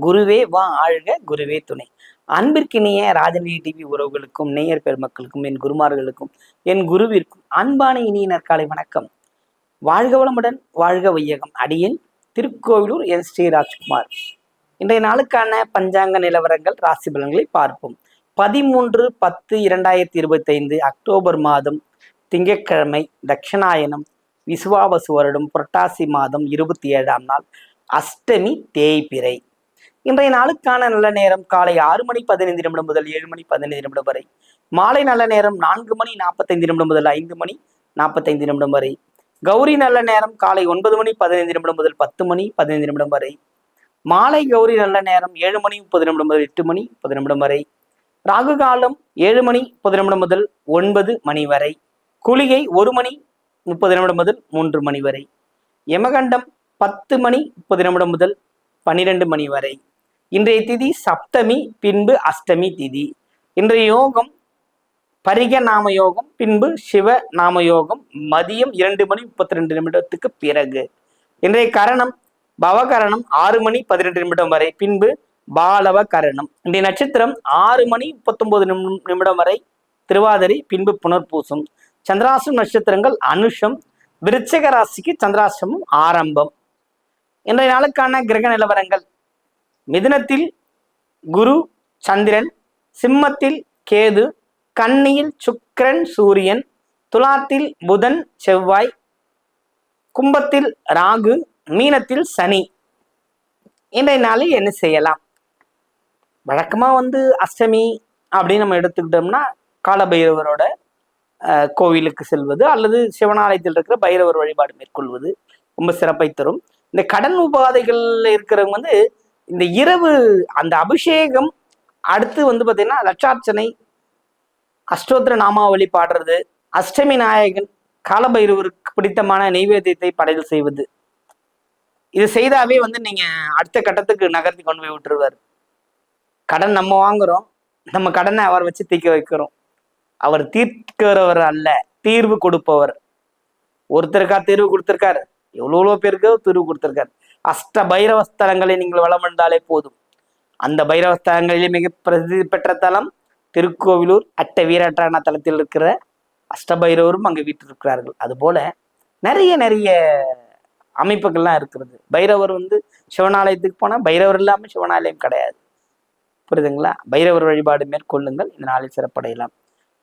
குருவே வா ஆழ்க குருவே துணை. அன்பிற்கினிய ராஜநீதி டிவி உறவுகளுக்கும் நேயர் பெருமக்களுக்கும் என் குருமார்களுக்கும் என் குருவிற்கும் அன்பான இனிய நற்காலை வணக்கம். வாழ்க வளமுடன் வாழ்க வையகம். அடியின் திருக்கோவிலூர் என் ஸ்ரீ ராஜ்குமார். இன்றைய நாளுக்கான பஞ்சாங்க நிலவரங்கள் ராசி பலன்களை பார்ப்போம். பதிமூன்று பத்து இரண்டாயிரத்தி இருபத்தைந்து அக்டோபர் மாதம் திங்கட்கிழமை தட்சிணாயனம் விசுவாபசு வருடம் புரட்டாசி மாதம் இருபத்தி ஏழாம் நாள் அஷ்டமி தேய்பிறை. இன்றைய நாளுக்கான நல்ல நேரம் காலை ஆறு மணி பதினைந்து நிமிடம் முதல் ஏழு மணி பதினைந்து நிமிடம் வரை. மாலை நல்ல நேரம் நான்கு மணி நாற்பத்தைந்து நிமிடம் முதல் ஐந்து மணி நாற்பத்தைந்து நிமிடம் வரை. கௌரி நல்ல நேரம் காலை ஒன்பது மணி பதினைந்து நிமிடம் முதல் பத்து மணி பதினைந்து நிமிடம் வரை. மாலை கௌரி நல்ல நேரம் ஏழு மணி முப்பது நிமிடம் முதல் எட்டு மணி முப்பது நிமிடம் வரை. ராகு காலம் ஏழு மணி முப்பது நிமிடம் முதல் ஒன்பது மணி வரை. குளிகை ஒரு மணி முப்பது நிமிடம் முதல் மூன்று மணி வரை. யமகண்டம் பத்து மணி முப்பது நிமிடம் முதல் பன்னிரெண்டு மணி வரை. இன்றைய திதி சப்தமி பின்பு அஷ்டமி திதி. இன்றைய யோகம் பரிக நாம யோகம் பின்பு சிவ நாம யோகம் மதியம் இரண்டு மணி முப்பத்தி ரெண்டு நிமிடத்துக்கு பிறகு. இன்றைய கரணம் பவகரணம் ஆறு மணி பதினெட்டு நிமிடம் வரை பின்பு பாலவ கரணம் இன்றைய நட்சத்திரம் ஆறு மணி முப்பத்தொன்பது நிமிடம் நிமிடம் வரை திருவாதிரை பின்பு புனர்பூசம். சந்திராசிரம் நட்சத்திரங்கள் அனுஷம் விருச்சிக ராசிக்கு சந்திராசிரமம் ஆரம்பம். இன்றைய நாளுக்கான கிரக நிலவரங்கள் மிதுனத்தில் குரு சந்திரன் சிம்மத்தில் கேது கன்னியில் சுக்கிரன் சூரியன் துலாத்தில் புதன் செவ்வாய் கும்பத்தில் ராகு மீனத்தில் சனி. இன்றைய நாளில் என்ன செய்யலாம்? வழக்கமா வந்து அஷ்டமி அப்படின்னு நம்ம எடுத்துக்கிட்டோம்னா காலபைரவரோட அஹ், கோவிலுக்கு செல்வது அல்லது சிவனாலயத்தில் இருக்கிற பைரவர் வழிபாடு மேற்கொள்வது ரொம்ப சிறப்பை தரும். இந்த கடன் உபாதைகள்ல இருக்கிறவங்க வந்து இந்த இரவு அந்த அபிஷேகம் அடுத்து வந்து பார்த்தீங்கன்னா லட்சார்ச்சனை அஷ்டோத்திர நாமாவளி பாடுறது அஷ்டமி நாயகன் காலபைரவருக்கு பிடித்தமான நெய்வேத்தியத்தை படையல் செய்வது. இது செய்தாவே வந்து நீங்க அடுத்த கட்டத்துக்கு நகர்த்தி கொண்டு போய் விட்டுருவார். கடன் நம்ம வாங்குறோம். நம்ம கடனை அவர் வச்சு தீக்க வைக்கிறோம். அவர் தீர்க்கிறவர் அல்ல தீர்வு கொடுப்பவர். ஒருத்தருக்கா தீர்வு கொடுத்துருக்காரு. எவ்வளோ பேருக்கு தீர்வு கொடுத்துருக்காரு. அஷ்ட பைரவ ஸ்தலங்களை நீங்கள் வளம் வந்தாலே போதும். அந்த பைரவ ஸ்தலங்களிலே மிக பிரசித்தி பெற்ற தலம் திருக்கோவிலூர் அட்ட வீராட்டான தலத்தில் இருக்கிற அஷ்டபைரவரும் அங்கே வீட்டிருக்கிறார்கள் அதுபோல நிறைய நிறைய அமைப்புகள்லாம் இருக்கிறது. பைரவர் வந்து சிவனாலயத்துக்கு போனால் பைரவர் இல்லாமல் சிவனாலயம் கிடையாது. புரியுதுங்களா? பைரவர் வழிபாடு மேற்கொள்ளுங்கள். இந்த நாளில் சிறப்படையலாம்.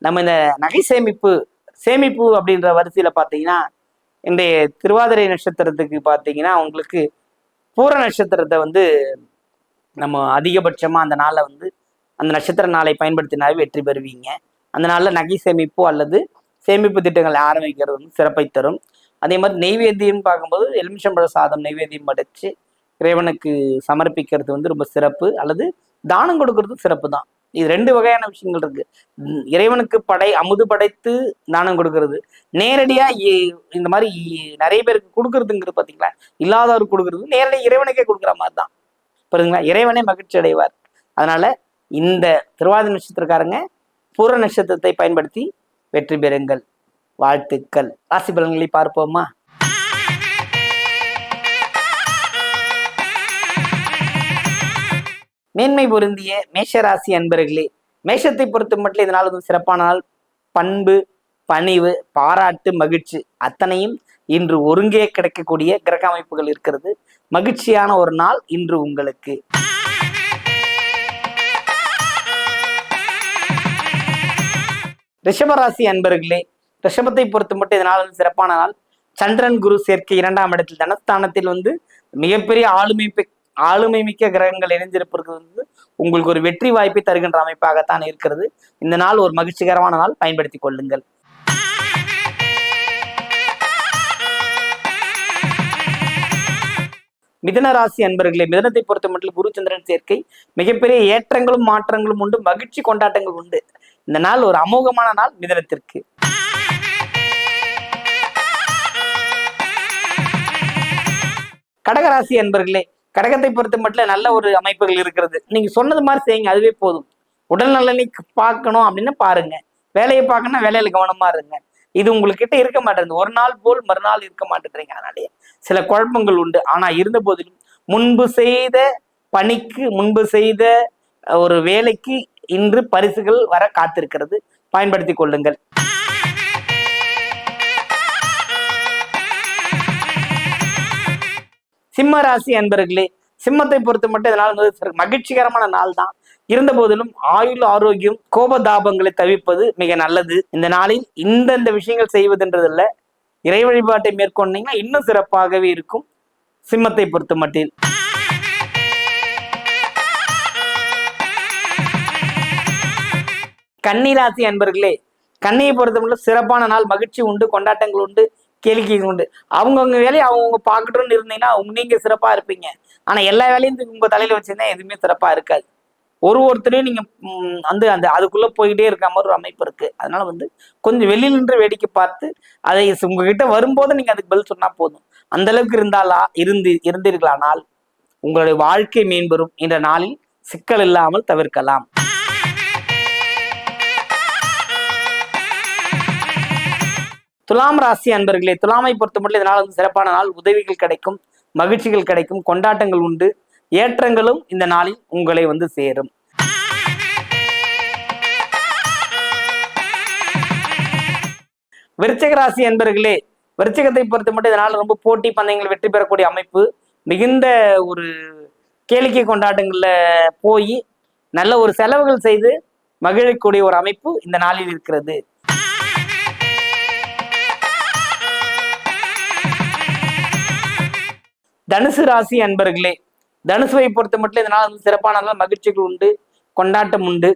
நம்ம இந்த நகை சேமிப்பு சேமிப்பு அப்படின்ற வரிசையில் பார்த்தீங்கன்னா இன்றைய திருவாதிரை நட்சத்திரத்துக்கு பார்த்தீங்கன்னா உங்களுக்கு பூர நட்சத்திரத்தை வந்து நம்ம அதிகபட்சமாக அந்த நாளில் வந்து அந்த நட்சத்திர நாளை பயன்படுத்தினாவே வெற்றி பெறுவீங்க. அந்த நாளில் நகை சேமிப்பு அல்லது சேமிப்பு திட்டங்களை ஆரம்பிக்கிறது வந்து சிறப்பை தரும். அதே மாதிரி நெய்வேத்தியம் பார்க்கும்போது எலுமிச்சம்பழ சாதம் நெய்வேத்தியம் படைச்சு இறைவனுக்கு சமர்ப்பிக்கிறது வந்து ரொம்ப சிறப்பு. அல்லது தானம் கொடுக்கறது சிறப்பு தான் இது ரெண்டு வகையான விஷயங்கள் இருக்கு. இறைவனுக்கு படை அமுது படைத்து தானம் கொடுக்கறது. நேரடியா இ- இந்த மாதிரி நிறைய பேருக்கு கொடுக்கறதுங்கிறது பாத்தீங்களா? இல்லாதவருக்கு கொடுக்கறது. நேரடியாக இறைவனுக்கே கொடுக்குற மாதிரி தான். புரியுதுங்களா? இறைவனே மகிழ்ச்சி அடைவார். அதனால இந்த திருவாதி நட்சத்திரக்காரங்க பூர நட்சத்திரத்தை பயன்படுத்தி வெற்றி பெறுங்கள். வாழ்த்துக்கள். ராசி பலன்களை பார்ப்போமா? மேன்மை பொருந்திய மேஷராசி அன்பர்களே மேஷத்தை பொறுத்த மட்டும் இதனால் வந்து சிறப்பான நாள். பண்பு பணிவு பாராட்டு மகிழ்ச்சி அத்தனையும் இன்று ஒருங்கே கிடைக்கக்கூடிய கிரக அமைப்புகள் இருக்கிறது. மகிழ்ச்சியான ஒரு நாள் இன்று உங்களுக்கு. ரிஷபராசி அன்பர்களே ரிஷபத்தை பொறுத்த மட்டும் இதனால் வந்து சிறப்பான நாள். சந்திரன் குரு சேர்க்கை இரண்டாம் இடத்தில் தனஸ்தானத்தில் வந்து மிகப்பெரிய ஆளுமை ஆளுமை மிக்க கிரகங்கள் இணைந்திருப்பது வந்து உங்களுக்கு ஒரு வெற்றி வாய்ப்பை தருகின்ற அமைப்பாகத்தான் இருக்கிறது. இந்த நாள் ஒரு மகிழ்ச்சிகரமான நாள். பயன்படுத்திக் கொள்ளுங்கள். மிதன ராசி அன்பர்களே மிதனத்தை பொறுத்த மட்டும் குருச்சந்திரன் சேர்க்கை. மிகப்பெரிய ஏற்றங்களும் மாற்றங்களும் உண்டு. மகிழ்ச்சி கொண்டாட்டங்கள் உண்டு. இந்த நாள் ஒரு அமோகமான நாள் மிதனத்திற்கு. கடகராசி அன்பர்களே கடகத்தை பொறுத்த மட்டும் நல்ல ஒரு அமைப்புகள் இருக்கிறது. நீங்க சொன்னது மாதிரி செய்யுங்க அதுவே போதும். உடல் நலனை பார்க்கணும் அப்படின்னு பாருங்க. வேலையை பார்க்கணும்னா வேலையில கவனமா இருங்க. இது உங்ககிட்ட இருக்க மாட்டேங்குது. ஒரு நாள் போல் மறுநாள் இருக்க மாட்டேங்கிறீங்க அதனாலேயே. சில குழப்பங்கள் உண்டு. ஆனா இருந்த போதிலும் முன்பு செய்த பணிக்கு முன்பு செய்த ஒரு வேலைக்கு இன்று பரிசுகள் வர காத்திருக்கிறது. பயன்படுத்தி கொள்ளுங்கள். சிம்ம ராசி அன்பர்களே சிம்மத்தை பொறுத்து மட்டும் இதனால் வந்து மகிழ்ச்சிகரமான நாள் தான் இருந்த போதிலும் ஆயுள் ஆரோக்கியம் கோபதாபங்களை தவிர்ப்பது மிக நல்லது. இந்த நாளில் இந்தந்த விஷயங்கள் செய்வதுன்றது இல்லை இறை வழிபாட்டை மேற்கொண்டீங்கன்னா இன்னும் சிறப்பாகவே இருக்கும். சிம்மத்தை பொறுத்த மட்டில் கன்னிராசி அன்பர்களே கன்னியை பொறுத்தமட்டில் சிறப்பான நாள் மகிழ்ச்சி உண்டு கொண்டாட்டங்கள் உண்டு. கேளிக்கை உண்டு அவங்கவுங்க வேலையை அவங்கவுங்க பார்க்கட்டும்னு இருந்தீங்கன்னா உங்க நீங்க சிறப்பா இருப்பீங்க. ஆனா எல்லா வேலையும் உங்கள் உங்க தலையில வச்சிருந்தா எதுவுமே சிறப்பா இருக்காது. ஒரு ஒருத்தரையும் நீங்கள் வந்து அந்த அதுக்குள்ள போயிட்டே இருக்க மாதிரி ஒரு அமைப்பு இருக்கு. அதனால வந்து கொஞ்சம் வெளியில் நின்று வேடிக்கை பார்த்து அதை உங்ககிட்ட வரும்போது நீங்க அதுக்கு பதில் சொன்னா போதும். அந்த அளவுக்கு இருந்தாலா இருந்து இருந்தீர்களானால் உங்களுடைய வாழ்க்கை மேம்பெறும் என்ற நாளில் சிக்கல் இல்லாமல் தவிர்க்கலாம். துலாம் ராசி அன்பர்களே துலாமை பொறுத்தமட்டும் இதனால் வந்து சிறப்பான நாள். உதவிகள் கிடைக்கும் மகிழ்ச்சிகள் கிடைக்கும் கொண்டாட்டங்கள் உண்டு. ஏற்றங்களும் இந்த நாளில் உங்களை வந்து சேரும். விருச்சக ராசி அன்பர்களே விருச்சகத்தை பொறுத்த மட்டும் இதனால் ரொம்ப போட்டி பந்தயங்கள் வெற்றி பெறக்கூடிய அமைப்பு. மிகுந்த ஒரு கேளிக்கை கொண்டாட்டங்கள்ல போய் நல்ல ஒரு செலவுகள் செய்து மகிழக்கூடிய ஒரு அமைப்பு இந்த நாளில் இருக்கிறது. தனுசு ராசி அன்பர்களே தனுசுவை பொறுத்த மட்டும் இதனால் வந்து சிறப்பான மகிழ்ச்சிகள் உண்டு கொண்டாட்டம் உண்டு.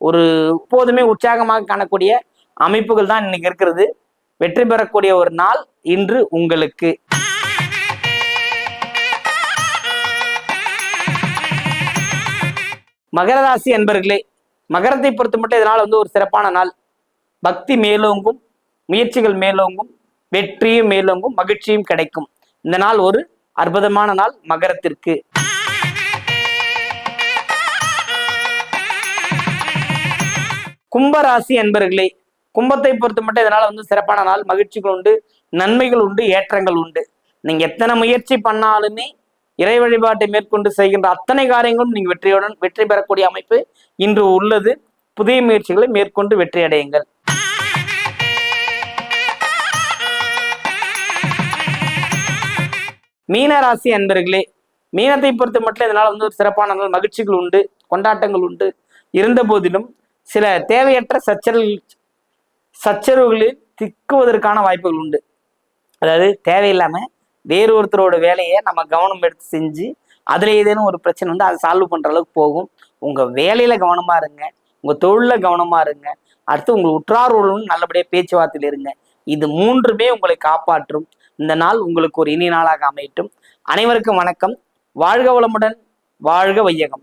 ஒரு எப்போதுமே உற்சாகமாக காணக்கூடிய அமைப்புகள் தான் இன்னைக்கு இருக்கிறது. வெற்றி பெறக்கூடிய ஒரு நாள் இன்று உங்களுக்கு. மகர ராசி அன்பர்களே மகரத்தை பொறுத்த மட்டும் இதனால் வந்து ஒரு சிறப்பான நாள். பக்தி மேலோங்கும் முயற்சிகள் மேலோங்கும் வெற்றியும் மேலோங்கும் மகிழ்ச்சியும் கிடைக்கும். இந்த நாள் ஒரு அற்புதமான நாள் மகரத்திற்கு. கும்பராசி என்பர்களே கும்பத்தை பொறுத்த மட்டும் இதனால வந்து சிறப்பான நாள் மகிழ்ச்சிகள் உண்டு நன்மைகள் உண்டு ஏற்றங்கள் உண்டு. நீங்க எத்தனை முயற்சி பண்ணாலுமே இறை வழிபாட்டை மேற்கொண்டு செய்கின்ற அத்தனை காரியங்களும் நீங்க வெற்றியுடன் வெற்றி பெறக்கூடிய அமைப்பு இன்று உள்ளது. புதிய முயற்சிகளை மேற்கொண்டு வெற்றி அடையுங்கள் மீன ராசி அன்பர்களே மீனத்தை பொறுத்த மட்டும் இதனால் வந்து ஒரு சிறப்பான நாள் மகிழ்ச்சிகள் உண்டு கொண்டாட்டங்கள் உண்டு. இருந்த போதிலும் சில தேவையற்ற சச்சரவு சச்சரவுகளில் திக்குவதற்கான வாய்ப்புகள் உண்டு. அதாவது தேவையில்லாமல் வேறு ஒருத்தரோட வேலையை நம்ம கவனம் எடுத்து செஞ்சு அதில் ஏதேனும் ஒரு பிரச்சனை வந்து அதை சால்வ் பண்ணுற அளவுக்கு போகும். உங்கள் வேலையில் கவனமாக இருங்க உங்கள் தொழிலில் கவனமாக இருங்க அடுத்து உங்க உற்றாரோடும் நல்லபடியாக பேச்சுவார்த்தையில் இருங்க. இது மூன்றுமே உங்களை காப்பாற்றும். இந்த நாள் உங்களுக்கு ஒரு இனிய நாளாக அமையட்டும். அனைவருக்கும் வணக்கம். வாழ்க வளமுடன் வாழ்க வையகம்.